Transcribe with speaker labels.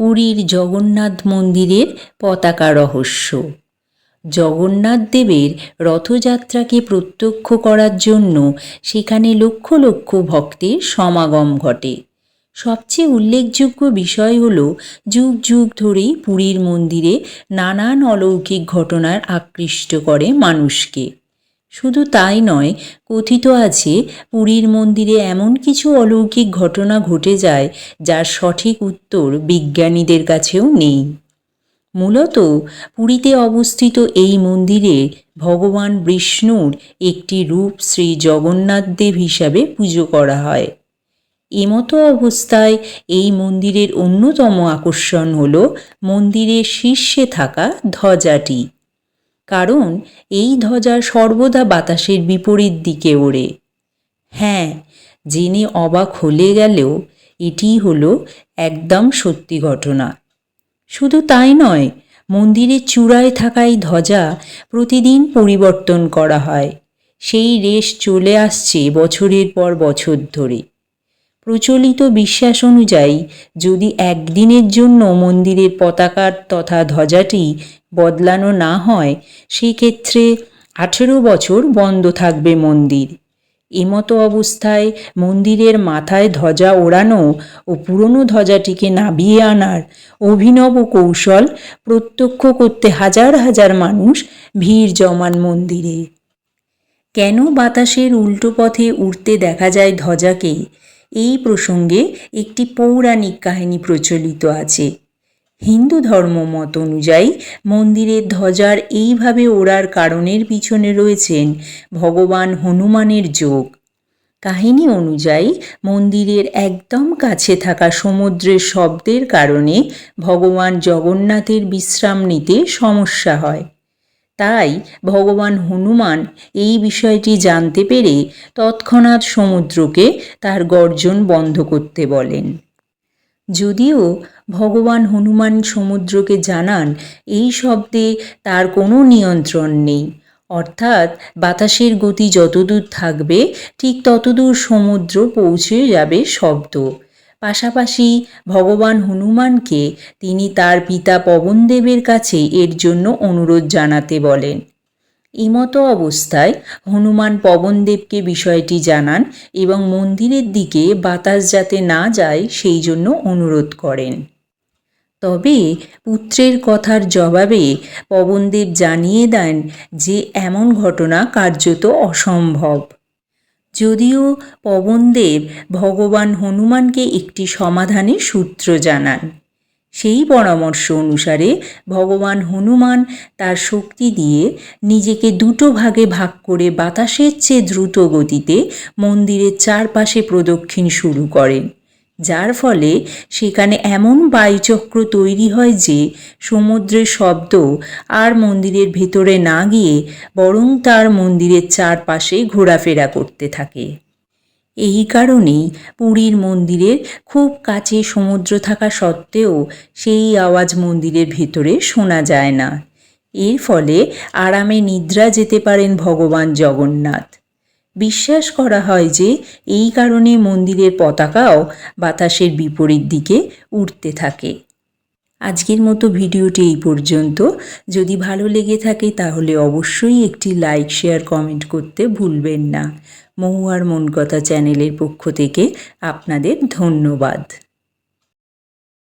Speaker 1: পুরীর জগন্নাথ মন্দিরের পতাকা রহস্য। জগন্নাথ দেবের রথযাত্রাকে প্রত্যক্ষ করার জন্য সেখানে লক্ষ লক্ষ ভক্তের সমাগম ঘটে। সবচেয়ে উল্লেখযোগ্য বিষয় হল, যুগ যুগ ধরেই পুরীর মন্দিরে নানান অলৌকিক ঘটনার আকৃষ্ট করে মানুষকে। শুধু তাই নয়, কথিত আছে পুরীর মন্দিরে এমন কিছু অলৌকিক ঘটনা ঘটে যায় যার সঠিক উত্তর বিজ্ঞানীদের কাছেও নেই। মূলত পুরীতে অবস্থিত এই মন্দিরে ভগবান বিষ্ণুর একটি রূপ শ্রী জগন্নাথ দেব হিসাবে পুজো করা হয়। এমতো অবস্থায় এই মন্দিরের অন্যতম আকর্ষণ হল মন্দিরের শীর্ষে থাকা ধ্বজাটি। কারণ এই ধ্বজা সর্বদা বাতাসের বিপরীত দিকে ওড়ে। হ্যাঁ জেনে অবাক হলে গেলেও এটিই হলো একদম সত্যি ঘটনা। শুধু তাই নয়, মন্দিরের চূড়ায় থাকা এই ধ্বজা প্রতিদিন পরিবর্তন করা হয়। সেই রেশ চলে আসছে বছরের পর বছর ধরে। প্রচলিত বিশ্বাস অনুযায়ী, যদি একদিনের জন্য মন্দিরের পতাকার তথা ধ্বজাটি বদলানো না হয়, সেক্ষেত্রে আঠেরো বছর বন্ধ থাকবে মন্দির। এমতো অবস্থায় মন্দিরের মাথায় ধ্বজা ওড়ানো ও পুরনো ধ্বজাটিকে নাবিয়ে আনার অভিনব কৌশল প্রত্যক্ষ করতে হাজার হাজার মানুষ ভিড় জমান মন্দিরে। কেন বাতাসের উল্টো পথে উড়তে দেখা যায় ধ্বজাকে? এই প্রসঙ্গে একটি পৌরাণিক কাহিনী প্রচলিত আছে। হিন্দু ধর্ম মত অনুযায়ী মন্দিরের ধ্বজার এইভাবে ওড়ার কারণের পিছনে রয়েছেন ভগবান হনুমানের যোগ। কাহিনী অনুযায়ী মন্দিরের একদম কাছে থাকা সমুদ্রের শব্দের কারণে ভগবান জগন্নাথের বিশ্রাম নিতে সমস্যা হয়। তাই ভগবান হনুমান এই বিষয়টি জানতে পেরে তৎক্ষণাৎ সমুদ্রকে তার গর্জন বন্ধ করতে বলেন। যদিও ভগবান হনুমান সমুদ্রকে জানান, এই শব্দে তার কোনো নিয়ন্ত্রণ নেই। অর্থাৎ বাতাসের গতি যতদূর থাকবে, ঠিক ততদূর সমুদ্র পৌঁছে যাবে শব্দ। পাশাপাশি ভগবান হনুমানকে তিনি তার পিতা পবনদেবের কাছে এর জন্য অনুরোধ জানাতে বলেন। এমতো অবস্থায় হনুমান পবনদেবকে বিষয়টি জানান এবং মন্দিরের দিকে বাতাস যাতে না যায় সেই জন্য অনুরোধ করেন। তবে পুত্রের কথার জবাবে পবনদেব জানিয়ে দেন যে, এমন ঘটনা কার্যত অসম্ভব। যদিও পবনদেব ভগবান হনুমানকে একটি সমাধানের সূত্র জানান। সেই পরামর্শ অনুসারে ভগবান হনুমান তার শক্তি দিয়ে নিজেকে দুটো ভাগে ভাগ করে বাতাসের চেয়ে দ্রুত গতিতে মন্দিরের চারপাশে প্রদক্ষিণ শুরু করেন। যার ফলে সেখানে এমন বায়ুচক্র তৈরি হয় যে সমুদ্রের শব্দ আর মন্দিরের ভেতরে না গিয়ে বরং তার মন্দিরের চারপাশে ঘোরাফেরা করতে থাকে। এই কারণেই পুরীর মন্দিরের খুব কাছে সমুদ্র থাকা সত্ত্বেও সেই আওয়াজ মন্দিরের ভেতরে শোনা যায় না। এর ফলে আরামে নিদ্রা যেতে পারেন ভগবান জগন্নাথ। বিশ্বাস করা হয় যে এই কারণে মন্দিরের পতাকাও বাতাসের বিপরীত দিকে উঠতে থাকে। আজকের মতো ভিডিওটি এই পর্যন্ত। যদি ভালো লেগে থাকে তাহলে অবশ্যই একটি লাইক, শেয়ার, কমেন্ট করতে ভুলবেন না। মহুয়ার মন কথা চ্যানেলের পক্ষ থেকে আপনাদের ধন্যবাদ।